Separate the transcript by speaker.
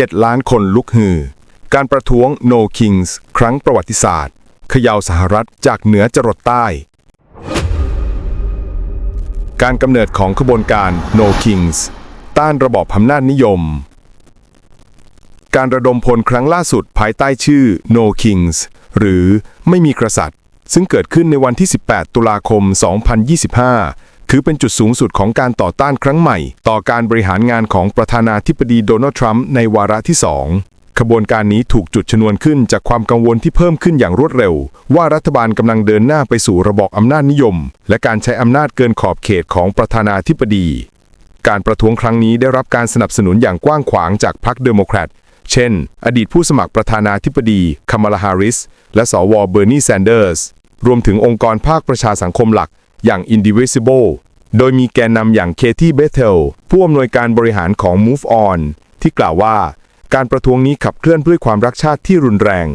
Speaker 1: 7 ล้านคนลุกฮือ การประท้วง No Kings ครั้งประวัติศาสตร์เขย่าสหรัฐจากเหนือจรดใต้ การกำเนิดของขบวนการ No Kings ต้านระบอบอำนาจนิยม การระดมพลครั้งล่าสุดภายใต้ชื่อ No Kings หรือไม่มีกษัตริย์ ซึ่งเกิดขึ้นในวันที่ 18 ตุลาคม 2025 ถือเป็นจุดสูงสุดของการต่อต้านครั้งใหม่ ต่อการบริหารงานของประธานาธิบดีโดนัลด์ทรัมป์ในวาระที่2ขบวนการนี้ถูกจุดชนวนขึ้นจากความกังวลที่เพิ่มขึ้นอย่างรวดเร็ว ว่ารัฐบาลกำลังเดินหน้าไปสู่ระบอบอำนาจนิยม และการใช้อำนาจเกินขอบเขตของประธานาธิบดี การประท้วงครั้งนี้ได้รับการสนับสนุนอย่างกว้างขวางจากพรรคเดโมแครตเช่น อดีตผู้สมัครประธานาธิบดีคามาลาฮาริส และสวเบอร์นีแซนเดอร์ส รวมถึงองค์กรภาคประชาสังคมหลัก อย่าง Indivisible โดยมีแกนนำอย่างเคที่เบเทลผู้อำนวยการบริหารของ Move On ที่กล่าวว่า การประท้วงนี้ขับเคลื่อนด้วยความรักชาติที่รุนแรง